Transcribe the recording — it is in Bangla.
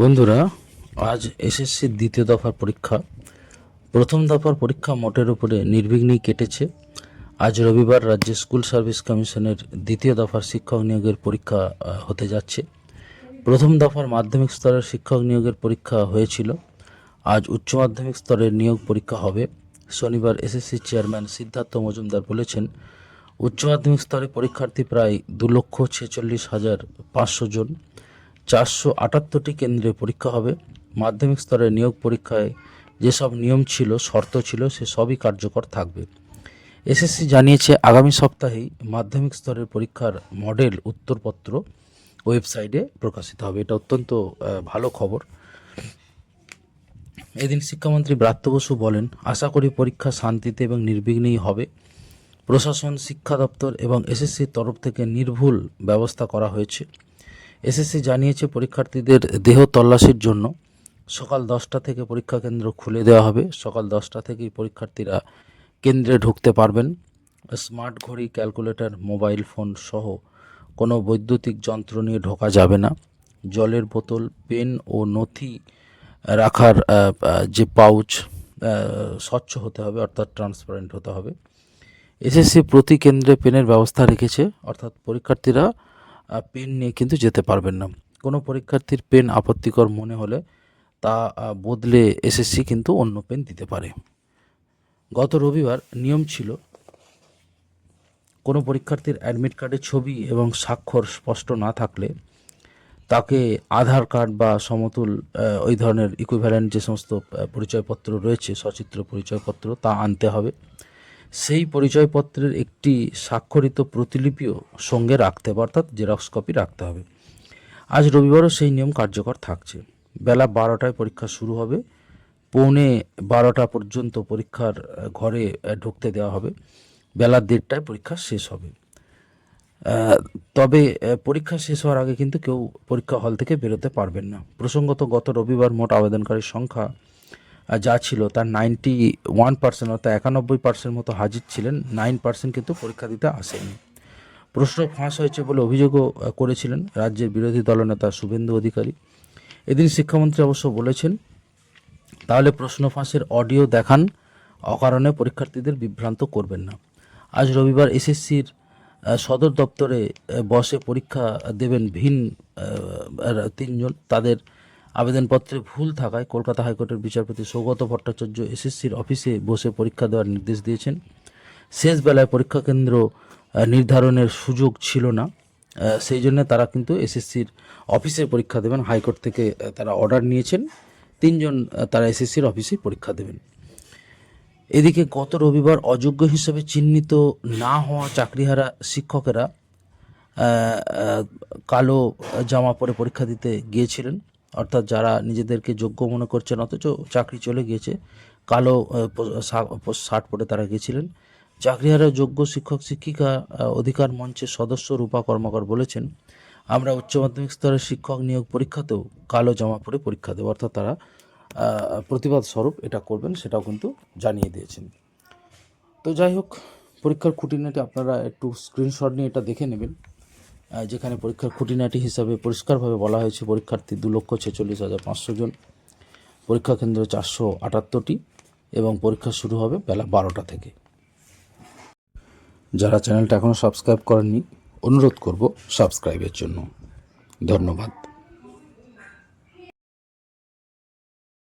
বন্ধুরা, আজ এসএসসির দ্বিতীয় দফার পরীক্ষা। প্রথম দফার পরীক্ষা মোটের উপরে নির্বিঘ্নেই কেটেছে। আজ রবিবার রাজ্য স্কুল সার্ভিস কমিশনের দ্বিতীয় দফার শিক্ষক নিয়োগের পরীক্ষা হতে যাচ্ছে। প্রথম দফার মাধ্যমিক স্তরের শিক্ষক নিয়োগের পরীক্ষা হয়েছিল। আজ উচ্চ মাধ্যমিক স্তরের নিয়োগ পরীক্ষা হবে। শনিবার এসএসসি চেয়ারম্যান সিদ্ধার্থ মজুমদার বলেছেন, উচ্চ মাধ্যমিক স্তরে পরীক্ষার্থী প্রায় দু লক্ষ ছেচল্লিশ হাজার পাঁচশো জন। চারশো আটাত্তরটি কেন্দ্রে পরীক্ষা হবে। মাধ্যমিক স্তরের নিয়োগ পরীক্ষায় যেসব নিয়ম ছিল, শর্ত ছিল, সে সবই কার্যকর থাকবে। এসএসসি জানিয়েছে, আগামী সপ্তাহেই মাধ্যমিক স্তরের পরীক্ষার মডেল উত্তরপত্র ওয়েবসাইটে প্রকাশিত হবে। এটা অত্যন্ত ভালো খবর। এদিন শিক্ষামন্ত্রী ব্রাত্য বসু বলেন, আশা করি পরীক্ষা শান্তিতে এবং নির্বিঘ্নেই হবে। প্রশাসন, শিক্ষা দপ্তর এবং এসএসসির তরফ থেকে নির্ভুল ব্যবস্থা করা হয়েছে। এসএসসি জানিয়েছে পরীক্ষার্থীদের দেহ তল্লাশির জন্য। সকাল দশটা থেকে পরীক্ষা কেন্দ্র খুলে দেওয়া হবে। সকাল দশটা থেকেই পরীক্ষার্থীরা কেন্দ্রে ঢুকতে পারবেন। স্মার্ট ঘড়ি, ক্যালকুলেটর, মোবাইল ফোন সহ কোনো বৈদ্যুতিক যন্ত্র নিয়ে ঢোকা যাবে না। জলের বোতল, পেন ও নথি রাখার যে পাউচ স্বচ্ছ হতে হবে, অর্থাৎ ট্রান্সপারেন্ট হতে হবে। এসএসসি প্রতি কেন্দ্রে পেনের ব্যবস্থা রেখেছে, অর্থাৎ পরীক্ষার্থীরা পেন নিয়ে কিন্তু যেতে পারবেন না। কোনো পরীক্ষার্থীর পেন আপত্তিকর মনে হলে তা বদলে এসএসসি কিন্তু অন্য পেন দিতে পারে। গত রবিবার নিয়ম ছিল, কোনো পরীক্ষার্থীর অ্যাডমিট কার্ডে ছবি এবং স্বাক্ষর স্পষ্ট না থাকলে তাকে আধার কার্ড বা সমতুল ওই ধরনের ইকুইভ্যালেন্ট যে সমস্ত পরিচয়পত্র রয়েছে, সচিত্র পরিচয়পত্র তা আনতে হবে। সেই পরিচয়পত্রের একটি স্বাক্ষরিত প্রতিলিপিও সঙ্গে রাখতে হবে, অর্থাৎ জেরক্স কপি রাখতে হবে। আজ রবিবারও সেই নিয়ম কার্যকর থাকছে। বেলা বারোটায় পরীক্ষা শুরু হবে। পৌনে বারোটা পর্যন্ত পরীক্ষার ঘরে ঢুকতে দেওয়া হবে। বেলা দেড়টায় পরীক্ষা শেষ হবে। তবে পরীক্ষা শেষ হওয়ার আগে কিন্তু কেউ পরীক্ষা হল থেকে বেরোতে পারবেন না। প্রসঙ্গত গত রবিবার মোট আবেদনকারীর সংখ্যা যা ছিল তার নাইনটি ওয়ান পার্সেন্ট অর্থাৎ একানব্বই পার্সেন্ট মতো হাজির ছিলেন। নাইন পার্সেন্ট কিন্তু পরীক্ষা দিতে আসেনি প্রশ্ন ফাঁস হয়েছে বলে অভিযোগও করেছিলেন রাজ্যের বিরোধী দলনেতা শুভেন্দু অধিকারী। এদিন শিক্ষামন্ত্রী অবশ্য বলেছেন, তাহলে প্রশ্ন ফাঁসের অডিও দেখান, অকারণে পরীক্ষার্থীদের বিভ্রান্ত করবেন না। আজ রবিবার এসএসসির সদর দপ্তরে বসে পরীক্ষা দেবেন ভিন তিনজন, তাদের আবেদনপত্রে ভুল থাকায় কলকাতা হাইকোর্টের বিচারপতি সৌগত ভট্টাচার্য এসএসসির অফিসে বসে পরীক্ষা দেওয়ার নির্দেশ দিয়েছেন। শেষ বেলায় পরীক্ষা কেন্দ্র নির্ধারণের সুযোগ ছিল না। সেই জন্য তারা কিন্তু এসএসসির অফিসে পরীক্ষা দেবেন। হাইকোর্ট থেকে তারা অর্ডার নিয়েছেন। তিনজন তারা এসএসসির অফিসে পরীক্ষা দেবেন। এদিকে গত রবিবার অযোগ্য হিসেবে চিহ্নিত না হওয়া চাকরিহারা শিক্ষকেরা কালো জামা পরে পরীক্ষা দিতে গিয়েছিলেন। অর্থাৎ যারা নিজেদেরকে যোগ্য মনে করছেন, অথচ চাকরি চলে গিয়েছে, কালো শার্ট পরে তারা গিয়েছিলেন। চাকরিহারা যোগ্য শিক্ষক, শিক্ষিকা অধিকার মঞ্চের সদস্য রূপা কর্মকর বলেছেন, আমরা উচ্চ মাধ্যমিক স্তরের শিক্ষক নিয়োগ পরীক্ষাতেও কালো জামা পরে পরীক্ষা দেবো। অর্থাৎ তারা প্রতিবাদ স্বরূপ এটা করবেন, সেটাও কিন্তু জানিয়ে দিয়েছেন। তো যাই হোক, পরীক্ষার খুঁটিনাটি আপনারা একটু স্ক্রিনশট নিয়ে এটা দেখে নেবেন। যেখানে পরীক্ষার খুঁটিনাটি হিসাবে পরিষ্কারভাবে বলা হয়েছে, পরীক্ষার্থী দু লক্ষ ছেচল্লিশ হাজার পাঁচশো জন। পরীক্ষা কেন্দ্র চারশো আটাত্তরটি এবং পরীক্ষা শুরু হবে বেলা বারোটা থেকে। যারা চ্যানেলটা এখনও সাবস্ক্রাইব করেননি, অনুরোধ করব সাবস্ক্রাইবের জন্য। ধন্যবাদ।